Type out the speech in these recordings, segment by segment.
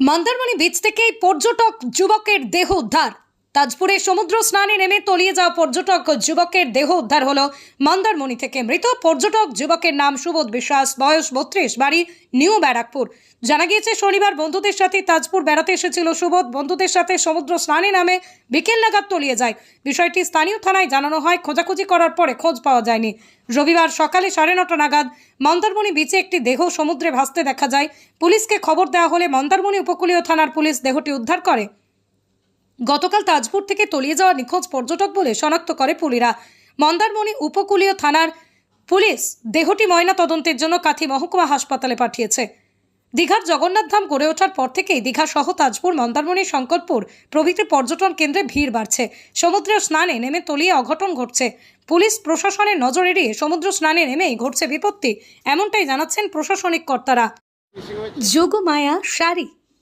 Mandarmani beech থেকে পর্যটক যুবকের দেহ উদ্ধার। তাজপুরে সমুদ্র স্নানে নেমে তলিয়ে যাওয়া পর্যটক যুবকের দেহ উদ্ধার হলো মন্দারমণি থেকে মৃত পর্যটক যুবকের নাম সুবোধ বিশ্বাস, বয়স বত্রিশ, বাড়ি নিউ ব্যারাকপুর। জানা গিয়েছে, শনিবার বন্ধুদের সাথে তাজপুর বেড়াতে এসেছিল সুবোধ। বন্ধুদের সাথে সমুদ্র স্নানে নামে বিকেল নাগাদ তলিয়ে যায়। বিষয়টি স্থানীয় থানায় জানানো হয়, খোঁজাখুঁজি করার পরে খোঁজ পাওয়া যায়নি। রবিবার সকালে সাড়ে নটা নাগাদ মন্দারমণি বিচে একটি দেহ সমুদ্রে ভাসতে দেখা যায়। পুলিশকে খবর দেওয়া হলে মন্দারমণি উপকূলীয় থানার পুলিশ দেহটি উদ্ধার করে। গতকাল তাজপুর থেকে তলিয়ে যাওয়া নিখোঁজ পর্যটক বলে শনাক্ত করে পুলিরা। মন্দারমণি উপকূলীয় থানার পুলিশ দেহটি ময়না তদন্তের জন্য কাথি মহকুমা হাসপাতালে পাঠিয়েছে। দীঘার জগন্নাথধাম গড়ে ওঠার পর থেকেই দীঘা সহ তাজপুর, মন্দারমণি, শঙ্করপুর প্রভৃতি পর্যটন কেন্দ্রে ভিড় বাড়ছে। সমুদ্র স্নানে নেমে তলিয়ে অঘটন ঘটছে। পুলিশ প্রশাসনের নজর এড়িয়ে সমুদ্র স্নানে নেমেই ঘটছে বিপত্তি, এমনটাই জানাচ্ছেন প্রশাসনিক কর্তারা। যোগমায়া শাড়ি।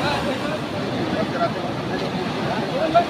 あ、あ、あ、あ、あ、あ、あ、あ、あ、あ、あ、あ、あ、あ、あ、あ、あ、あ、あ、